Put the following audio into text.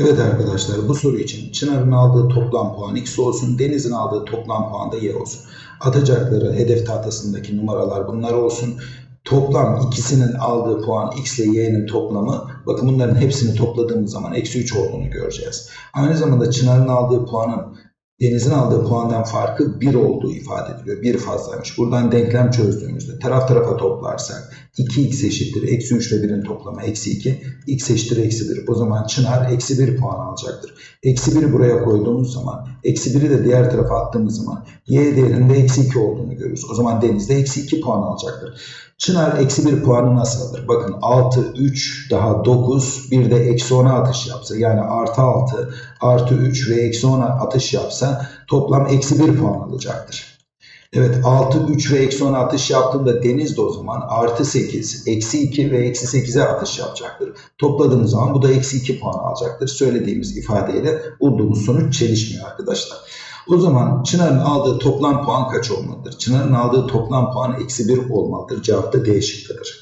Evet arkadaşlar bu soru için Çınar'ın aldığı toplam puan x olsun, Deniz'in aldığı toplam puan da y olsun. Atacakları hedef tahtasındaki numaralar bunlar olsun. Toplam ikisinin aldığı puan x ile y'nin toplamı bakın bunların hepsini topladığımız zaman eksi 3 olduğunu göreceğiz. Aynı zamanda Çınar'ın aldığı puanın Deniz'in aldığı puandan farkı 1 olduğu ifade ediliyor. 1 fazlaymış. Buradan denklem çözdüğümüzde taraf tarafa toplarsak 2x eşittir. Eksi 3 ile 1'in toplamı eksi 2. x eşittir eksi 1. O zaman Çınar eksi 1 puan alacaktır. Eksi 1'i buraya koyduğumuz zaman eksi 1'i de diğer tarafa attığımız zaman y değerinde eksi 2 olduğunu görürüz. O zaman Deniz de eksi 2 puan alacaktır. Çınar eksi 1 puanı nasıl alır? Bakın 6, 3 daha 9 bir de eksi 10'a atış yapsa yani artı 6 artı 3 ve eksi 10'a atış yapsa toplam eksi 1 puan alacaktır. Evet 6, 3 ve eksi 10'a atış yaptığında Deniz de o zaman artı 8, eksi 2 ve eksi 8'e atış yapacaktır. Topladığımız zaman bu da eksi 2 puan alacaktır. Söylediğimiz ifadeyle bulduğumuz sonuç çelişmiyor arkadaşlar. O zaman Çınar'ın aldığı toplam puan kaç olmalıdır? Çınar'ın aldığı toplam puan eksi 1 olmalıdır. Cevap da D şıkkıdır.